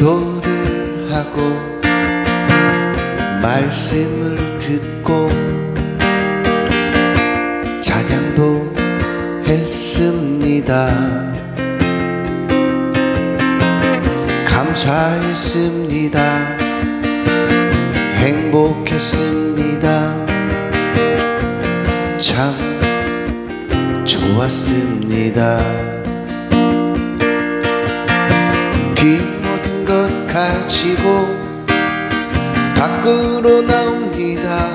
기도를 하고 말씀을 듣고 찬양도 했습니다. 감사했습니다. 행복했습니다. 참 좋았습니다. 것 가지고 밖으로 나옵니다.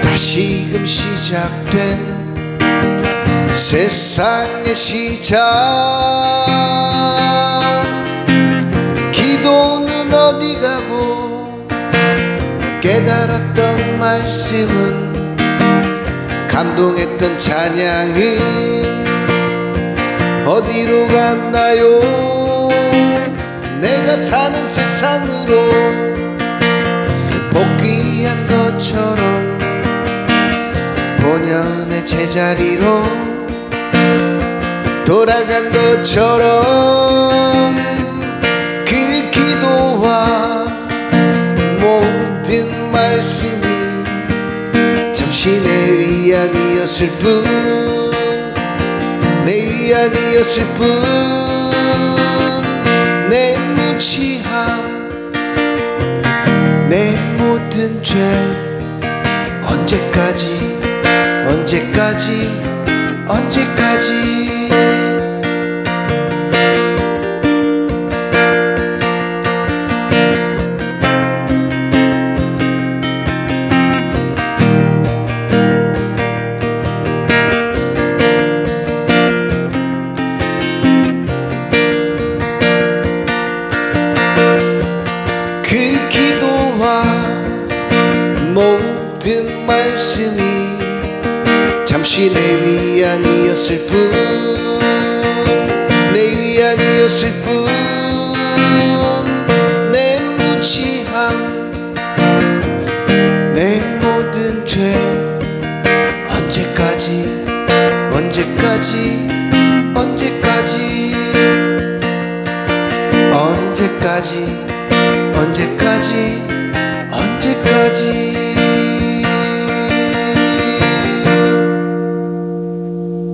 다시금 시작된 세상의 시작. 기도는 어디 가고 깨달았던 말씀은 감동했던 찬양은 어디로 갔나요? 내가 사는 세상으로 복귀한 것처럼 본연의 제자리로 돌아간 것처럼 그 기도와 모든 말씀이 잠시 내 위안이었을 뿐내 위안이었을 뿐 모든 죄 언제까지 언제까지 언제까지 잠시 내 위안이었을 뿐. 내 위안이었을 뿐내 무지함. 내 모든 죄. 언제까지 언제까지 언제까지. 언제까지 언제까지 언제까지